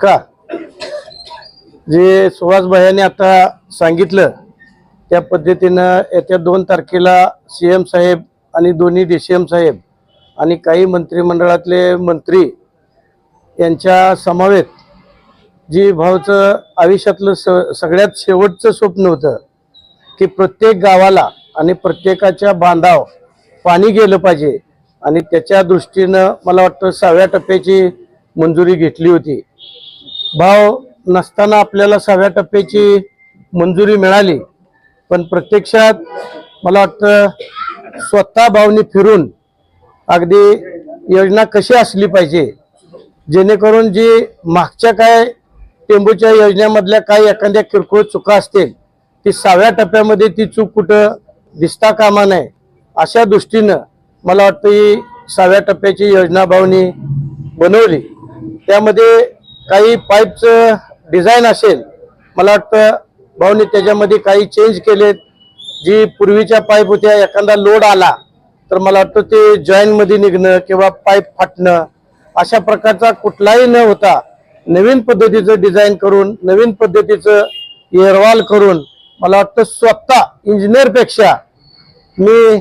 का? जे सुहास भैयाने आता सांगितलं त्या पद्धतीनं येत्या दोन तारखेला सी एम साहेब आणि दोन्ही डी सी एम साहेब आणि काही मंत्रिमंडळातले मंत्री यांच्या समावेत जी भावचं आयुष्यातलं स सगळ्यात शेवटचं स्वप्न होतं की प्रत्येक गावाला आणि प्रत्येकाच्या बांधाव पाणी गेलं पाहिजे आणि त्याच्या दृष्टीनं मला वाटतं सहाव्या टप्प्याची मंजुरी घेतली होती. भाव नसताना आपल्याला सहाव्या टप्प्याची मंजुरी मिळाली. पण प्रत्यक्षात मला वाटतं स्वतः भावनी फिरून अगदी योजना कशी असली पाहिजे जेणेकरून जी मागच्या काय टेंबूच्या योजनेमधल्या काही एखाद्या किरकोळ चुका असतील ती सहाव्या टप्प्यामध्ये ती चूक कुठं दिसता कामा नये अशा दृष्टीनं मला वाटतं ही सहाव्या टप्प्याची योजना भावनी बनवली. त्यामध्ये काही पाईपचं डिझाईन असेल मला वाटतं भाऊनी त्याच्यामध्ये काही चेंज केलेत. जी पूर्वीच्या पाईप होत्या एखादा लोड आला तर मला वाटतं ते जॉईनमध्ये निघणं किंवा पाईप फाटणं अशा प्रकारचा कुठलाही न होता नवीन पद्धतीचं डिझाईन करून नवीन पद्धतीचं एरवाल करून मला वाटतं स्वतः इंजिनियरपेक्षा मी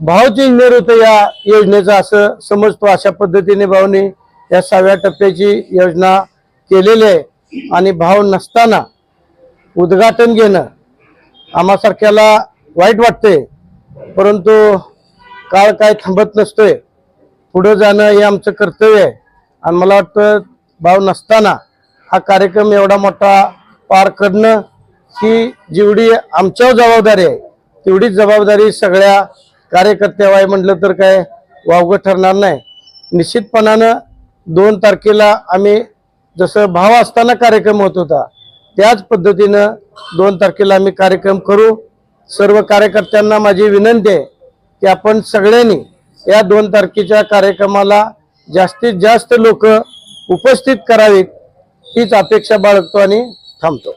भावचे इंजिनियर होतं या योजनेचं असं समजतो. अशा पद्धतीने भाऊने या सहाव्या टप्प्याची योजना केलेली आहे. आणि भाव नसताना उद्घाटन घेणं आम्हासारख्याला वाईट वाटते परंतु काळ काय थांबत नसतोय. पुढं जाणं हे आमचं कर्तव्य आहे. आणि मला वाटतं भाव नसताना हा कार्यक्रम एवढा मोठा पार करणं ही जेवढी आमच्यावर जबाबदारी आहे तेवढीच जबाबदारी सगळ्या कार्यकर्त्यावर आहे. म्हटलं तर काय वावगं ठरणार नाही. निश्चितपणानं दोन तारखेला आम्ही जसं भाव असताना कार्यक्रम होत होता त्याच पद्धतीनं दोन तारखेला आम्ही कार्यक्रम करू. सर्व कार्यकर्त्यांना माझी विनंती आहे की आपण सगळ्यांनी या दोन तारखेच्या कार्यक्रमाला जास्तीत जास्त लोक उपस्थित करावीत हीच अपेक्षा बाळगतो आणि थांबतो.